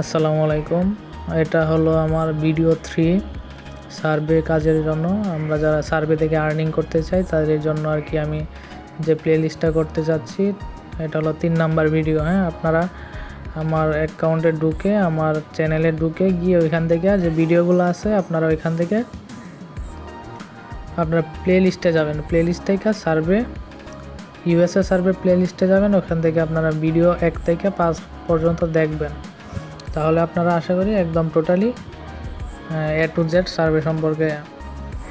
আসসালামু আলাইকুম। এটা হলো আমার ভিডিও থ্রি সার্ভে কাজের জন্য। আমরা যারা সার্ভে থেকে আর্নিং করতে চাই, তাদের জন্য আর কি আমি যে প্লেলিস্টটা করতে চাচ্ছি, এটা হলো তিন নাম্বার ভিডিও হ্যাঁ? আপনারা আমার অ্যাকাউন্টে ঢুকে, আমার চ্যানেলে ঢুকে গিয়ে ওইখান থেকে যে ভিডিওগুলো আছে, আপনারা ওইখান থেকে আপনারা প্লে লিস্টে যাবেন। প্লে লিস্ট থেকে সার্ভে ইউএসএ সার্ভে প্লে লিস্টে যাবেন। ওখান থেকে আপনারা ভিডিও এক থেকে পাঁচ পর্যন্ত দেখবেন। তাহলে আপনারা আশা করি একদম totally A to Z survey সম্পর্কে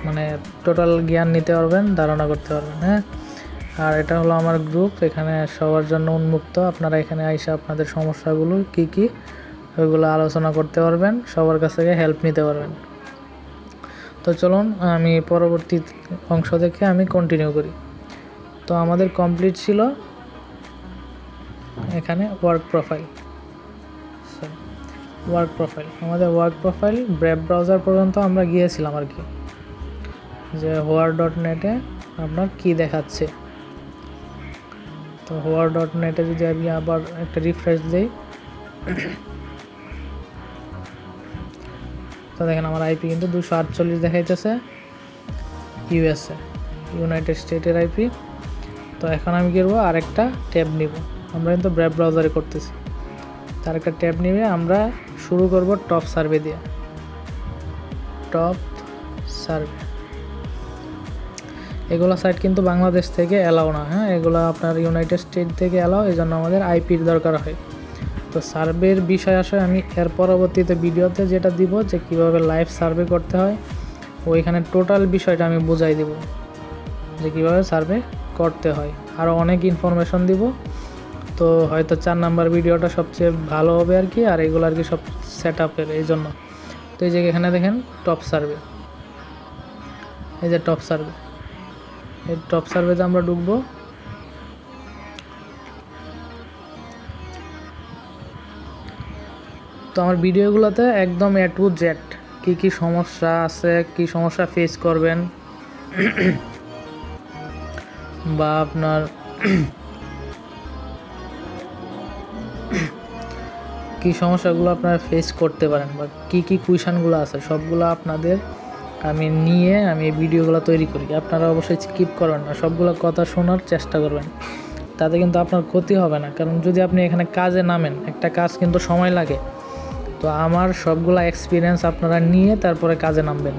মানে টোটাল জ্ঞান নিতে পারবেন, ধারণা করতে পারবেন হ্যাঁ? আর এটা হলো আমার গ্রুপ এখানে সবার জন্য উন্মুক্ত। আপনারা এখানে আইসা আপনাদের সমস্যাগুলো কি কি, ওইগুলো আলোচনা করতে পারবেন, সবার কাছ থেকে হেল্প নিতে পারবেন। তো চলুন, আমি পরবর্তী অংশ থেকে আমি কন্টিনিউ করি। তো আমাদের কমপ্লিট ছিল এখানে ওয়ার্ক প্রোফাইল ওয়ার্ক প্রোফাইল আমাদের ওয়ার্ক প্রোফাইল ব্রেব ব্রাউজার পর্যন্ত আমরা গিয়েছিলাম আর কি। যে হোয়ার ডট নেটে আপনার কী দেখাচ্ছে। তো হোয়ার ডট নেটে যদি আমি আবার একটা রিফ্রেশ দিই। তো দেখেন আমার আইপি কিন্তু দুশো আটচল্লিশ দেখাইতেছে। ইউএসএ ইউনাইটেড স্টেটের আইপি তো এখন আমি কি করব? আরেকটা ট্যাব নিব। আমরা কিন্তু ব্র্যাব ব্রাউজারে করতেছি। তার একটা ট্যাব নিবে আমরা শুরু করব টপ সার্ভে দিয়ে। Top survey. এগুলো সাইট কিন্তু বাংলাদেশ থেকে অ্যালাও না হ্যাঁ? এগুলো আপনার ইউনাইটেড স্টেট থেকে অ্যালাও এই জন্য আমাদের আইপির দরকার হয়। তো সার্ভের বিষয় আসে, আমি এর পরবর্তীতে ভিডিওতে যেটা দিব, যে কীভাবে লাইভ সার্ভে করতে হয়, ওইখানে টোটাল বিষয়টা আমি বুঝাই দিব, যে কীভাবে সার্ভে করতে হয়। আরও অনেক ইনফরমেশন দিব। তো হয়তো চার নাম্বার ভিডিওটা সবচেয়ে ভালো হবে আর কি, আর এগুলো আর কি সব সেট আপের এই জন্য। তো এই যে এখানে দেখেন টপ সার্ভে এই যে টপ সার্ভে এই টপ সার্ভেতে আমরা ঢুকবো। তো আমার ভিডিওগুলোতে একদম এ টু জেড কী কী সমস্যা আছে, কী সমস্যা ফেস করবেন। বা আপনার কী সমস্যাগুলো আপনারা ফেস করতে পারেন বা কী কী কুইশনগুলো আছে, সবগুলো আপনাদের আমি নিয়ে আমি এই ভিডিওগুলো তৈরি করি। আপনারা অবশ্যই স্কিপ করবেন না, সবগুলো কথা শোনার চেষ্টা করবেন। তাতে কিন্তু আপনার ক্ষতি হবে না, কারণ যদি আপনি এখানে কাজে নামেন, একটা কাজ কিন্তু সময় লাগে, তো আমার সবগুলো এক্সপিরিয়েন্স আপনারা নিয়ে তারপরে কাজে নামবেন।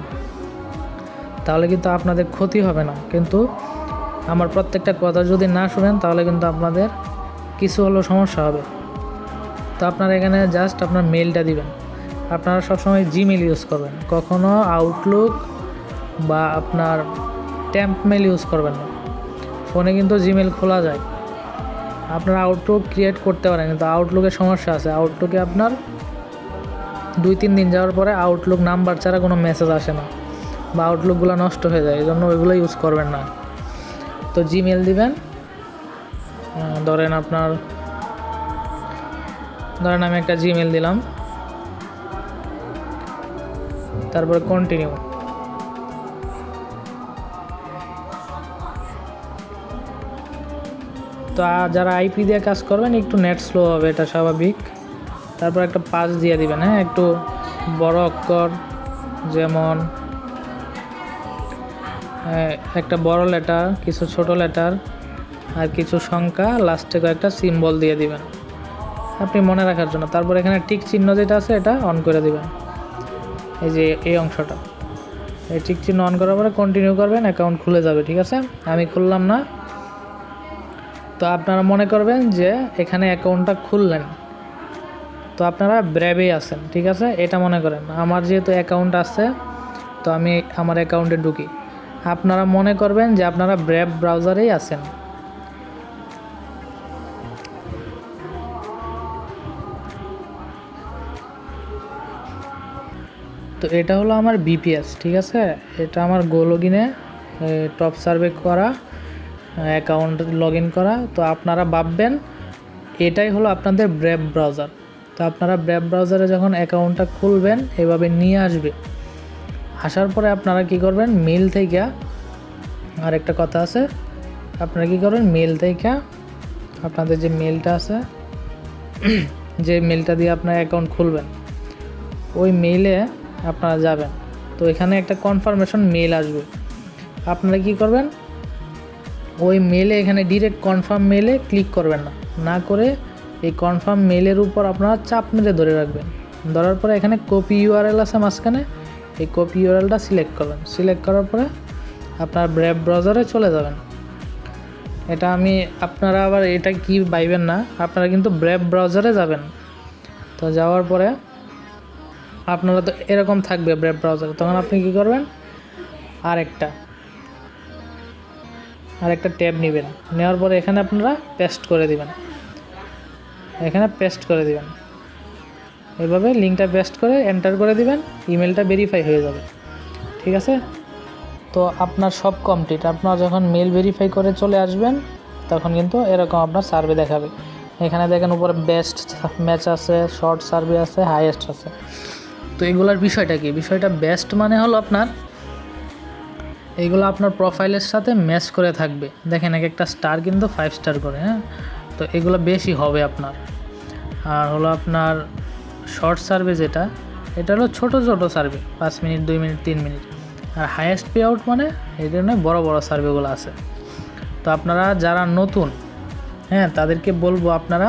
তাহলে কিন্তু আপনাদের ক্ষতি হবে না, কিন্তু আমার প্রত্যেকটা কথা যদি না শুনেন, তাহলে কিন্তু আপনাদের কিছু হলেও সমস্যা হবে। তো আপনারা এখানে জাস্ট আপনার মেলটা দিবেন। আপনারা সবসময় জিমেল ইউজ করবেন। কখনো আউটলুক বা আপনার ট্যাম্প মেল ইউজ করবেন না। ফোনে কিন্তু জিমেল খোলা যায়। আপনারা আউটলুক ক্রিয়েট করতে পারেন, কিন্তু আউটলুকের সমস্যা আছে। আউটলুকে আপনার দুই তিন দিন যাওয়ার পরে আউটলুক নাম্বার ছাড়া কোনো মেসেজ আসে না বা আউটলুকগুলো নষ্ট হয়ে যায়। এই জন্য ওইগুলো ইউজ করবেন না। তো জিমেল দিবেন। ধরেন আপনার ধরেন আমি একটা জিমেল দিলাম। তারপরে কন্টিনিউ তো যারা আইপি দিয়ে কাজ করবেন, একটু নেট স্লো হবে, এটা স্বাভাবিক। তারপর একটা পাস দিয়ে দিবেন হ্যাঁ? একটু বড় অক্ষর, যেমন একটা বড় লেটার কিছু ছোট লেটার আর কিছু সংখ্যা লাস্টে কয়েকটা সিম্বল দিয়ে দিবেন। আপনি মনে রাখার জন্য। তারপর এখানে টিক চিহ্ন যেটা আছে, এটা অন করে দেবেন। এই যে এই অংশটা। এই টিক চিহ্ন অন করার পরে কন্টিনিউ করবেন অ্যাকাউন্ট খুলে যাবে, ঠিক আছে? আমি খুললাম না। তো আপনারা মনে করবেন যে এখানে অ্যাকাউন্টটা খুললেন। তো আপনারা ব্র্যাবেই আছেন, ঠিক আছে? এটা মনে করেন। আমার যেহেতু অ্যাকাউন্ট আছে, তো আমি আমার অ্যাকাউন্টে ঢুকি। আপনারা মনে করবেন যে আপনারা ব্র্যাব ব্রাউজারেই আছেন। তো এটা হলো আমার বিপিএস ঠিক আছে? এটা আমার গো লগিনে টপ সার্ভে করা অ্যাকাউন্ট লগ করা। তো আপনারা ভাববেন, এটাই হলো আপনাদের ব্র্যাব ব্রাউজার তো আপনারা ব্র্যাব ব্রাউজারে যখন অ্যাকাউন্টটা খুলবেন, এভাবে নিয়ে আসবে। আসার পরে আপনারা কি করবেন মেল থেকে আর একটা কথা আছে, আপনারা কি করবেন মেল থেকে আপনাদের যে মেলটা আছে, যে মেলটা দিয়ে আপনার অ্যাকাউন্ট খুলবেন, ওই মেইলে আপনারা যাবেন। তো এখানে একটা কনফার্মেশন মেল আসবে। আপনারা কি করবেন? ওই মেলে এখানে ডিরেক্ট কনফার্ম মেলে ক্লিক করবেন না। না করে এই কনফার্ম মেলের উপর আপনারা চাপ মেরে ধরে রাখবেন। ধরার পরে এখানে কপি ইউআরএল আছে মাঝখানে। এই কপি ইউআরএলটা সিলেক্ট করবেন। সিলেক্ট করার পরে আপনার ব্র্যাব ব্রাউজারে চলে যাবেন। এটা আমি, আপনারা আবার এটা কি পাইবেন না, আপনারা কিন্তু ব্র্যাব ব্রাউজারে যাবেন। তো যাওয়ার পরে আপনারা তো এরকম থাকবে ব্র্যাব ব্রাউজার তখন আপনি কি করবেন? আরেকটা। আরেকটা ট্যাব নেবেন। নেওয়ার পরে এখানে আপনারা পেস্ট করে দিবেন। এখানে পেস্ট করে দিবেন। এভাবে লিঙ্কটা পেস্ট করে এন্টার করে দিবেন। ইমেলটা ভেরিফাই হয়ে যাবে। ঠিক আছে? তো আপনার সব কমপ্লিট আপনার যখন মেল ভেরিফাই করে চলে আসবেন, তখন কিন্তু এরকম আপনার সার্ভে দেখাবে। এখানে দেখেন উপরে বেস্ট ম্যাচ আছে শর্ট সার্ভে আছে হাইয়েস্ট আছে। তো এগুলোর বিষয়টা কি? বিষয়টা বেস্ট মানে হলো আপনার এইগুলো আপনার প্রোফাইলের সাথে ম্যাচ করে থাকবে। দেখেন এক একটা স্টার কিন্তু ফাইভ স্টার করে হ্যাঁ? তো এগুলো বেশি হবে আপনার। আর হলো আপনার শর্ট সার্ভে যেটা, এটা হলো ছোটো ছোটো সার্ভে পাঁচ মিনিট, দুই মিনিট, তিন মিনিট। আর হাইয়েস্ট পে আউট মানে এই জন্য বড়ো বড়ো সার্ভেগুলো আছে। তো আপনারা যারা নতুন হ্যাঁ তাদেরকে বলব আপনারা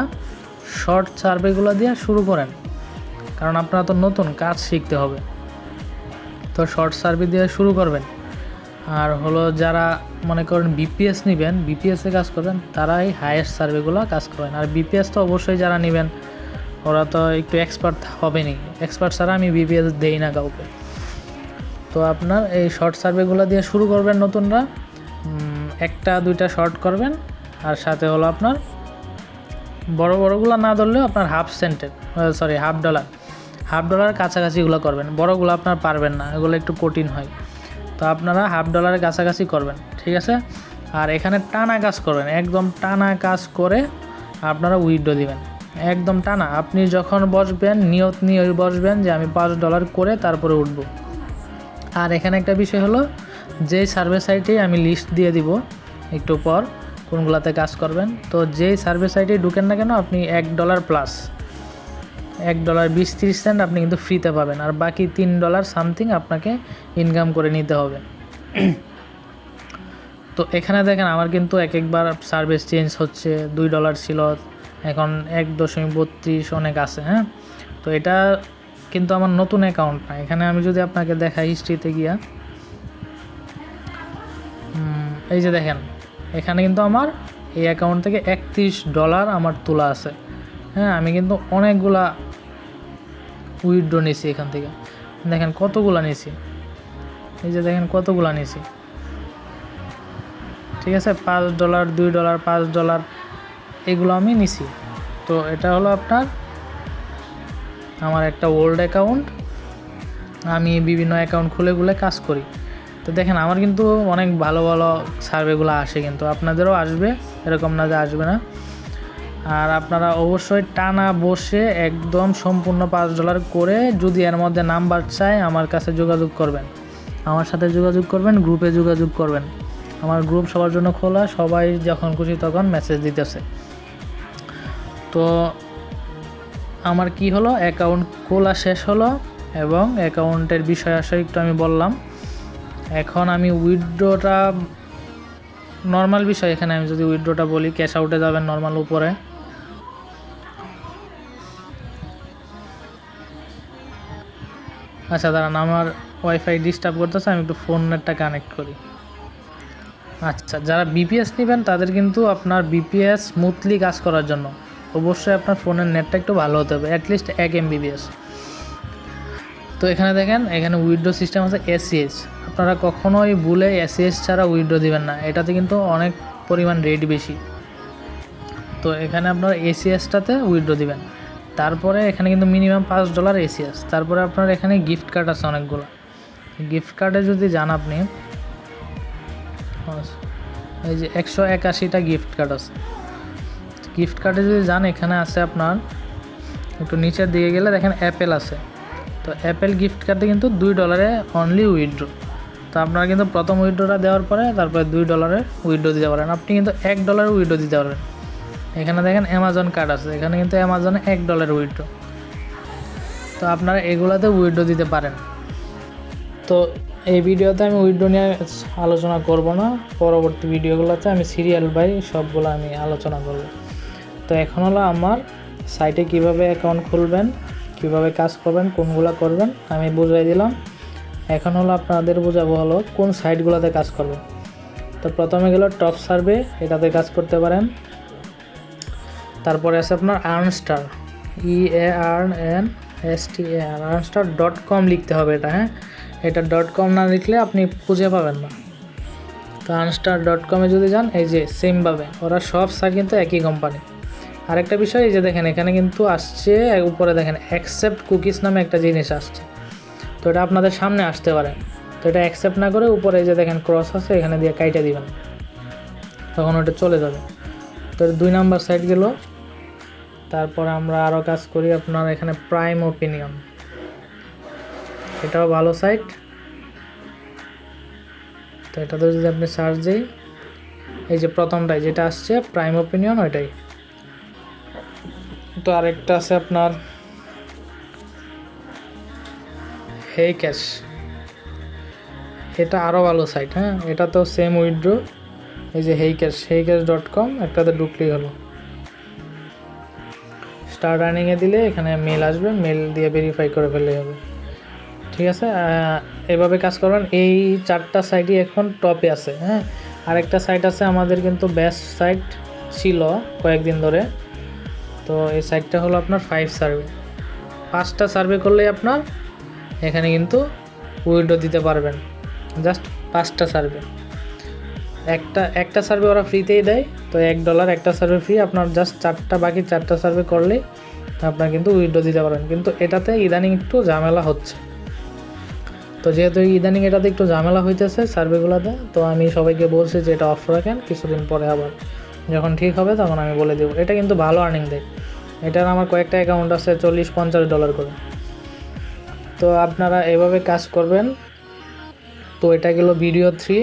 শর্ট সার্ভেগুলো দিয়ে শুরু করেন। কারণ আপনারা তো নতুন, কাজ শিখতে হবে। তো শর্ট সার্ভে দিয়ে শুরু করবেন। আর হলো যারা মনে করেন বিপিএস নেবেন বিপিএসে কাজ করবেন, তারাই হাইয়েস্ট সার্ভেগুলো কাজ করবেন আর বিপিএস তো অবশ্যই যারা নেবেন, ওরা তো একটু এক্সপার্ট হবেনি এক্সপার্ট ছাড়া আমি বিপিএস দেই না কাউকে। তো আপনার এই শর্ট সার্ভেগুলো দিয়ে শুরু করবেন নতুনরা। একটা, দুইটা শর্ট করবেন। আর সাথে হলো আপনার বড়, বড়গুলো না ধরলেও আপনার half সেন্টের sorry half dollar half dollar কাছাকাছিগুলো করবেন। বড়গুলো আপনার পারবেন না, এগুলো একটু কঠিন হয়। তো আপনারা হাফ ডলারের কাছাকাছি করবেন, ঠিক আছে? আর এখানে টানা কাজ করবেন, একদম টানা কাজ করে আপনারা উইড্রো দিবেন। একদম টানা, আপনি যখন বসবেন, নিয়ত নিয়ে বসবেন যে আমি পাঁচ ডলার করে তারপরে উঠবো। আর এখানে একটা বিষয় হলো, যেই সার্ভে সাইটে আমি লিস্ট দিয়ে দিব, একটু পর কোনগুলাতে কাজ করবেন, তো যেই সার্ভে সাইটে ঢুকেন না কেন, আপনি এক ডলার প্লাস এক ডলার বিশ তিরিশ সেন্ট আপনি কিন্তু ফ্রিতে পাবেন। আর বাকি তিন ডলার সামথিং আপনাকে ইনকাম করে নিতে হবে। তো এখানে দেখেন আমার কিন্তু এক একবার সার্ভিস চেঞ্জ হচ্ছে। দুই ডলার ছিল, এখন এক দশমিক বত্রিশ অনেক আছে হ্যাঁ? তো এটা কিন্তু আমার নতুন অ্যাকাউন্ট না। এখানে আমি যদি আপনাকে দেখাই হিস্ট্রিতে গিয়া। এই যে দেখেন, এখানে কিন্তু আমার এই অ্যাকাউন্ট থেকে একত্রিশ ডলার আমার তোলা আছে। হ্যাঁ আমি কিন্তু অনেকগুলা উইথড্র নিয়েছি এখান থেকে। দেখেন কতগুলা নিয়েছি। এই যে দেখেন কতগুলা নিয়েছি। ঠিক আছে, পাঁচ ডলার, দুই ডলার, পাঁচ ডলার, এগুলো আমি নিছি। তো এটা হলো আপনার আমার একটা ওল্ড অ্যাকাউন্ট। আমি বিভিন্ন অ্যাকাউন্ট খুলে খুলে কাজ করি। তো দেখেন আমার কিন্তু অনেক ভালো ভালো সার্ভেগুলো আসে কিন্তু আপনাদেরও আসবে, এরকম না যে আসবে না। আর আপনারা অবশ্যই টানা বসে একদম সম্পূর্ণ পাঁচ ডলার করে যদি এর মধ্যে নাম্বার চায় আমার কাছে যোগাযোগ করবেন। আমার সাথে যোগাযোগ করবেন, গ্রুপে যোগাযোগ করবেন। আমার গ্রুপ সবার জন্য খোলা, সবাই যখন খুশি তখন মেসেজ দিতেছে। তো আমার কি হলো? অ্যাকাউন্ট খোলা শেষ হলো এবং অ্যাকাউন্টের বিষয় আশয় একটু আমি বললাম। এখন আমি উইথড্রোটা নর্মাল বিষয় এখানে আমি যদি উইড্রোটা বলি ক্যাশ আউটে যাবেন নর্মাল উপরে। আচ্ছা দাঁড়ান, আমার ওয়াইফাই ডিস্টার্ব করতেছে, আমি একটু ফোন নেটটা কানেক্ট করি। আচ্ছা যারা বিপিএস নেবেন, তাদের কিন্তু আপনার বিপিএস স্মুথলি কাজ করার জন্য অবশ্যই আপনার ফোনের নেটটা একটু ভালো হতে হবে অ্যাটলিস্ট এক এমবিবিএস তো এখানে দেখেন, এখানে উইড্রো সিস্টেম আছে এসিএস আপনারা কখনোই ভুলে এসিএস ছাড়া উইড্রো দিবেন না, এটাতে কিন্তু অনেক পরিমাণ রেট বেশি। তো এখানে আপনার এসিএসটাতে উইড্রো দিবেন। তারপরে এখানে কিন্তু মিনিমাম পাঁচ ডলার এসিএস তারপরে আপনার এখানে গিফট কার্ড আছে অনেকগুলো। গিফট কার্ডে যদি যান আপনি এই যে একশো একাশিটা গিফট কার্ড আছে। গিফট কার্ডে যদি যান, এখানে আছে আপনার, একটু নিচের দিকে গেলে দেখেন অ্যাপেল আছে। তো অ্যাপেল গিফট কার্ডে কিন্তু দুই ডলারে অনলি উইথড্রো তো আপনারা কিন্তু প্রথম উইথড্রোটা দেওয়ার পরে তারপরে দুই ডলারের উইথড্রো দিতে পারেন। আপনি কিন্তু এক ডলারের উইথড্রো দিতে পারবেন। এখানে দেখেন অ্যামাজন কার্ড আছে, এখানে কিন্তু অ্যামাজনে এক ডলার উইথড্র তো আপনারা এগুলাতে উইথড্র দিতে পারেন। তো এই ভিডিওতে আমি উইথড্র নিয়ে আলোচনা করব না, পরবর্তী ভিডিওগুলোতে আমি সিরিয়াল বাই সবগুলো আমি আলোচনা করব। তো এখন হলো আমার সাইটে কীভাবে অ্যাকাউন্ট খুলবেন, কীভাবে কাজ করবেন, কোনগুলো করবেন, আমি বুঝাই দিলাম। এখন হলো আপনাদের বোঝাবো হলো কোন সাইটগুলোতে কাজ করবেন। তো প্রথমে গেল টপ সার্ভে এটাতে কাজ করতে পারেন। তারপরে আছে আপনার Earnstar E A R N S T A R Earnstar dot com লিখতে হবে এটা হ্যাঁ? এটা ডট কম না লিখলে আপনি খুঁজে পাবেন না। তো আর্নস্টার ডট কমে যদি যান, এই যে সেমভাবে ওরা সব সাইট কিন্তু একই কোম্পানি আরেকটা বিষয়, এই যে দেখেন, এখানে কিন্তু আসছে উপরে দেখেন অ্যাকসেপ্ট কুকিজ নামে একটা জিনিস আসছে। তো এটা আপনাদের সামনে আসতে পারে। তো এটা অ্যাকসেপ্ট না করে উপরে যে দেখেন ক্রস আছে, এখানে দিয়ে কাইটা দিবেন। তখন ওটা চলে যাবে। তো দুই নাম্বার সাইট গেল। তারপর আমরা আরও কাজ করি আপনার এখানে প্রাইম ওপিনিয়ন এটাও ভালো সাইট তো এটাতে যদি আপনি সার্চ দিই, এই যে প্রথমটাই যেটা আসছে প্রাইম ওপিনিয়ন ওইটাই। তো আরেকটা আছে আপনার হেই ক্যাশ এটা আরও ভালো সাইট হ্যাঁ? এটা তো সেম উইড্রো এই যে hey cash hey cash dot com একটাতে ঢুকলেই হলো। স্টার্ট আর্নিংয়ে দিলে এখানে মেল আসবে মেল দিয়ে ভেরিফাই করে ফেললেই হবে। ঠিক আছে? এভাবে কাজ করবেন। এই চারটা সাইটই এখন টপে আছে হ্যাঁ? আরেকটা সাইট আছে আমাদের কিন্তু বেস্ট সাইট ছিল কয়েকদিন ধরে। তো এই সাইটটা হলো আপনার ফাইভ সার্ভে পাঁচটা সার্ভে করলেই আপনার এখানে কিন্তু উইন্ডো দিতে পারবেন। জাস্ট পাঁচটা সার্ভে একটা একটা সার্ভে ওরা ফ্রিতেই দেয়। তো এক ডলার একটা সার্ভে ফ্রি আপনার জাস্ট চারটা, বাকি চারটা সার্ভে করলেই আপনার কিন্তু উইন্ডো দিতে পারবেন। কিন্তু এটাতে ইদানিং একটু ঝামেলা হচ্ছে। তো যেহেতু ইদানিং এটাতে একটু ঝামেলা হইতেছে সার্ভেগুলোতে তো আমি সবাইকে বলছি যে এটা অফ রাখেন, কিছুদিন পরে আবার যখন ঠিক হবে তখন আমি বলে দেবো। এটা কিন্তু ভালো আর্নিং দেয়। এটার আমার কয়েকটা অ্যাকাউন্ট আছে চল্লিশ, পঞ্চাশ ডলার করে। তো আপনারা এভাবে কাজ করবেন। তো এটা গেল ভিডিও থ্রি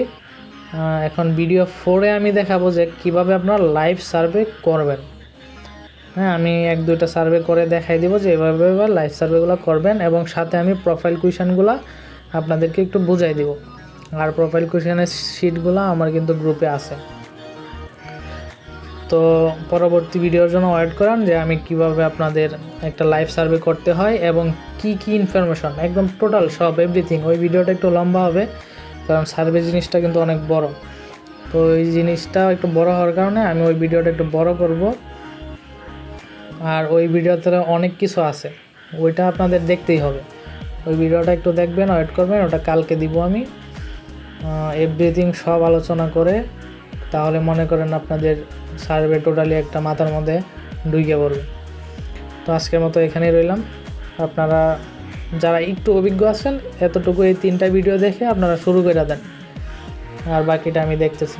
এখন ভিডিও ফোরে আমি দেখাবো যে কীভাবে আপনার লাইভ সার্ভে করবেন। হ্যাঁ আমি এক দুইটা সার্ভে করে দেখাই দিব যে এভাবে এবার লাইভ সার্ভেগুলো করবেন এবং সাথে আমি প্রোফাইল কুয়েশনগুলো আপনাদেরকে একটু বুঝাই দিব। আর প্রোফাইল কুয়েশনের শিটগুলো আমার কিন্তু গ্রুপে আছে। তো পরবর্তী ভিডিওর জন্য ওয়েট করান যে আমি কীভাবে আপনাদের একটা লাইভ সার্ভে করতে হয় এবং কি কি ইনফরমেশন একদম টোটাল সব এভরিথিং ওই ভিডিওটা একটু লম্বা হবে। কারণ সার্ভে জিনিসটা কিন্তু অনেক বড়। তো এই জিনিসটা একটু বড় হওয়ার কারণে আমি ওই ভিডিওটা একটু বড় করব। আর ওই ভিডিওতে অনেক কিছু আছে, ওইটা আপনাদের দেখতেই হবে। ওই ভিডিওটা একটু দেখবেন ওয়েট করবেন, ওটা কালকে দিব আমি। এভরিথিং সব আলোচনা করে, তাহলে মনে করেন আপনাদের সার্ভে টোটালি একটা মাথার মধ্যে ঢুকে পড়বে। তো আজকের মতো এখানেই রইলাম। আপনারা যারা একটু অভিজ্ঞ আছেন, এতটুকু এই তিনটা ভিডিও দেখে আপনারা শুরু করে দেন। আর বাকিটা আমি দেখতেছি।